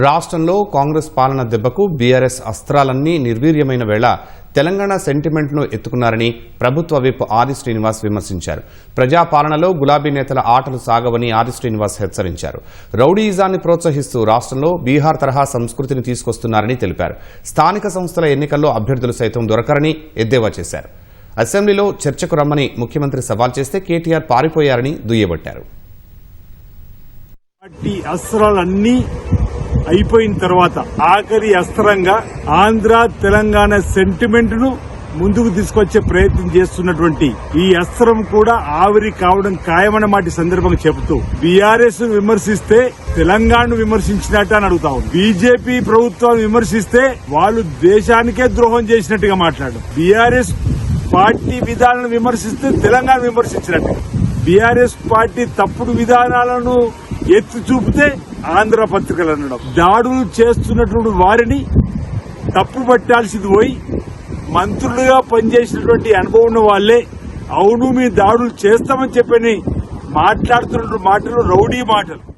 రాష్ట్రంలో కాంగ్రెస్ పాలన దెబ్బకు బీఆర్ఎస్ అస్త్రాలన్నీ నిర్వీర్యమైన వేళ తెలంగాణ సెంటిమెంట్ను ఎత్తుకున్నారని ప్రభుత్వ విప్ ఆది శ్రీనివాస్ విమర్శించారు. ప్రజాపాలనలో గులాబీ నేతల ఆటలు సాగవని ఆది శ్రీనివాస్ హెచ్చరించారు. రౌడీయిజాన్ని ప్రోత్సహిస్తూ రాష్ట్రంలో బీహార్ తరహా సంస్కృతిని తీసుకొస్తున్నారని తెలిపారు. స్థానిక సంస్థల ఎన్నికల్లో అభ్యర్థులు సైతం దొరకరని ఎద్దేవా చేశారు. అసెంబ్లీలో చర్చకు రమ్మని ముఖ్యమంత్రి సవాల్ చేస్తే కేటీఆర్ పారిపోయారని దుయ్యబట్టారు. అస్త్రాలన్నీ అయిపోయిన తర్వాత ఆఖరి అస్త్రంగా ఆంధ్ర తెలంగాణ సెంటిమెంట్ను ముందుకు తీసుకొచ్చే ప్రయత్నం చేస్తున్నటువంటి ఈ అస్త్రం కూడా ఆవిరి కావడం ఖాయమన్నమాట సందర్భంగా చెబుతూ. బీఆర్ఎస్ విమర్శిస్తే తెలంగాణను విమర్శించినట్టు అని అడుగుతా ఉంది. బీజేపీ ప్రభుత్వం విమర్శిస్తే వాళ్ళు దేశానికే ద్రోహం చేసినట్టుగా మాట్లాడడం. బీఆర్ఎస్ పార్టీ విధానాలను విమర్శిస్తే తెలంగాణ విమర్శించినట్టు బీఆర్ఎస్ పార్టీ తప్పుడు విధానాలను ఎత్తి చూపితే ఆంధ్ర పత్రికలు అనడం దాడులు చేస్తున్నటువంటి వారిని తప్పు పట్టాల్సింది పోయి మంత్రులుగా పనిచేసినటువంటి అనుభవం ఉన్న వాళ్ళే అవును మీ దాడులు చేస్తామని చెప్పని మాట్లాడుతున్న మాటలు రౌడీ మాటలు.